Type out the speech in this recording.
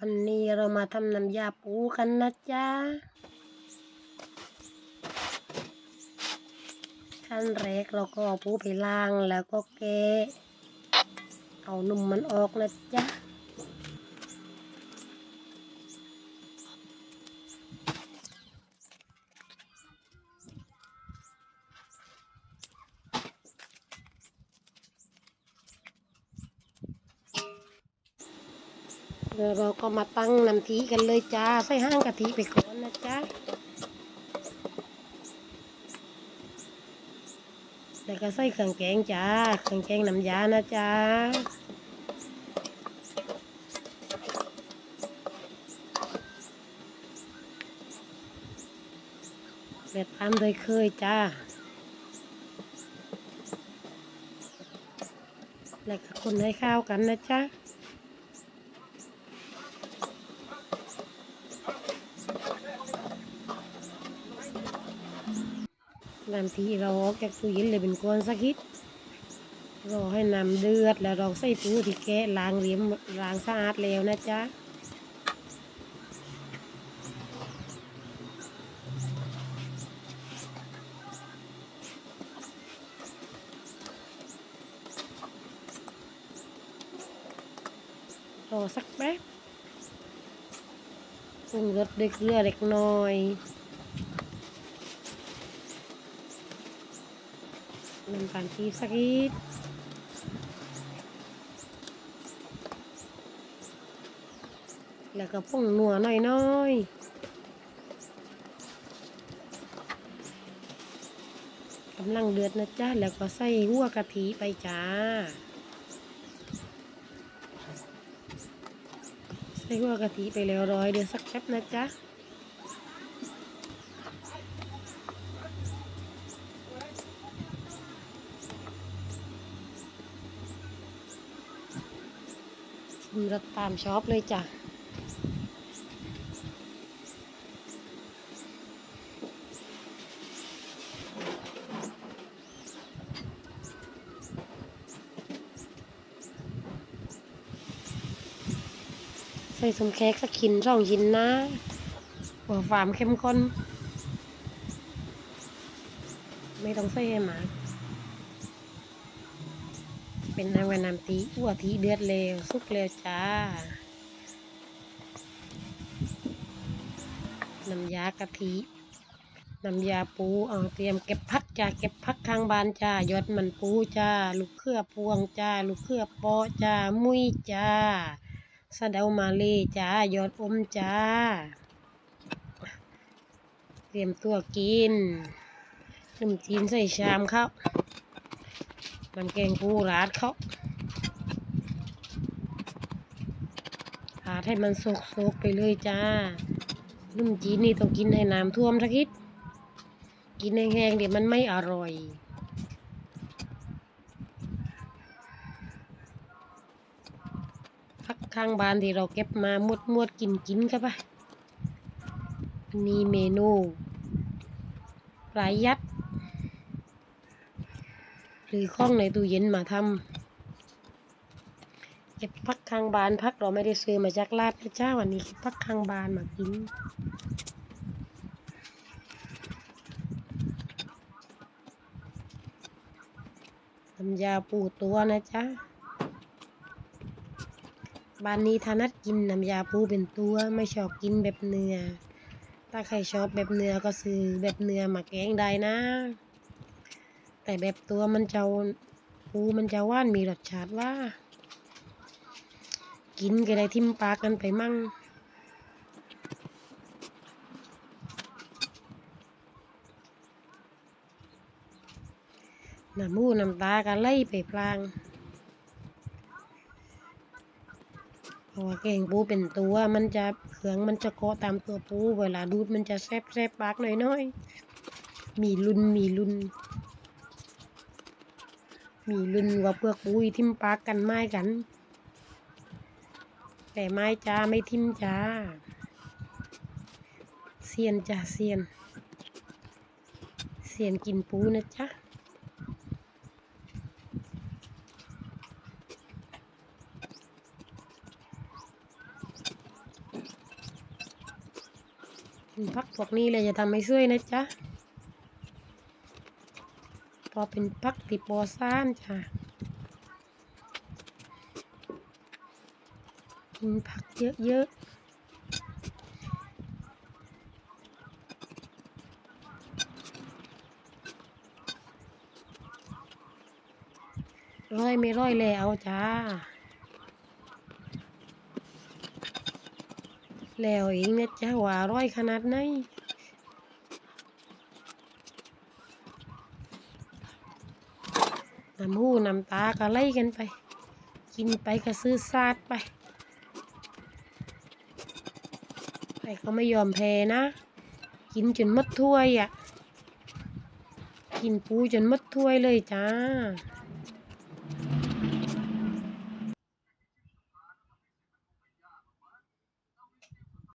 วันนี้เรามาทำน้ำยาปูกันนะจ๊ะ ขั้นแรกเราก็เอาปูไปล้างแล้วก็แกะเอานุ่มมันออกนะจ๊ะ เดี๋ยวเราก็มาตั้งน้ำทีกันเลยจ้า ใส่ห้างกะทิไปก่อนนะจ๊ะแล้วก็ใส่เครื่องแกงจ้า เครื่องแกงน้ำยานะจ๊ะแบบตามโดยเคยจ้า แล้วก็คนให้ข้าวกันนะจ๊ะ น้ำที่เราออกจากตู้เย็นเลยเป็นก้อนสักิดรอให้น้ำเดือดแล้วเราใส่ปูที่แกะล้างเรียมล้างสะอาดแล้วนะจ๊ะรอสักแป๊บปรุงรสด้วยเกลือเล็กน้อยำตาลปี๊บสักนิดแล้วก็ผงนัวหน่อยๆกำลังเดือดนะจ๊ะ แล้วก็ใส่หัวกะทิไปจ้า ใส่หัวกะทิไปแล้วร้อยเดือดสักแป๊บนะจ๊ะ ชิมรสตามช็อบเลยจ้ะใส่สมแขกสักขินสองหินนะหัวฟามเข้มข้น ไม่ต้องใส่ให้หมาก เป็นน้ำกับน้ำตีอ้วทีเดือดเร็วสุกเร็วจ้า น้ำยากะทิน้ำยาปูเอาเตรียมเก็บพักจ้าเก็บพักข้างบ้านจ้ายอดมันปูจ้า ลูกเครือพวงจ้า ลูกเครือปอจ้า มุ้ยจ้าสะเดามาเลจ้ายอดอมจ้า เตรียมตัวกินขนมจีนใส่ชามครับ น้ำแกงปูราดเขาราดให้มันสุกๆไปเลยจ้าขนมจีนนี่ต้องกินให้น้ำท่วมสักนิดกินแห้งๆเดี๋ยวมันไม่อร่อยพักข้างบ้านที่เราเก็บมามวดมวดกินกินกันปะนี่เมนูปลายัด หรือข้องในตู้เย็นมาทำเก็บพักข้างบานพักเราไม่ได้ซื้อมาจากลาดนะจ้าวันนี้เก็บพักข้างบานมากินน้ำยาปูตัวนะจ๊ะบ้านนี้ถนัดกินน้ำยาปูเป็นตัวไม่ชอบกินแบบเนื้อ ถ้าใครชอบแบบเนื้อก็ซื้อแบบเนื้อมาแกงได้นะ แต่แบบตัวมันจะปูมันจะว่านมีรสชาติว่า กินก็ได้ทิมปากกันไปมั่งน้ำมูน้ำตาก็ไหลไปพลางเพราะว่าแกงปูเป็นตัวมันจะเครื่องมันจะเกาะตามตัวปู เวลาดูดมันจะแซบแซบปากหน่อยน้อยๆมีลุนมีลุน มีลุ้นกับเปลือกปุ้ยทิมปักกันไม้กัน แต่ไม้จ้าไม่ทิมจ้าเซียนจ้าเซียนเซียนกินปูนะจ๊ะพักพวกนี้เลยจะทำให้ช่วยนะจ๊ะ อเป็นพักติปอซ่านจ้ะกินผักเยอะๆร้อยไม่ร้อยแล้วจ้า แล้วเองนะจ๊ะว่าร่อยขนาดไหน น้ำหูน้ำตาก็ไล่กันไป กินไปก็ซื้อซาดไปใครก็ไม่ยอมแพ้นะ กินจนหมดถ้วยอะ กินปูจนหมดถ้วยเลยจ้า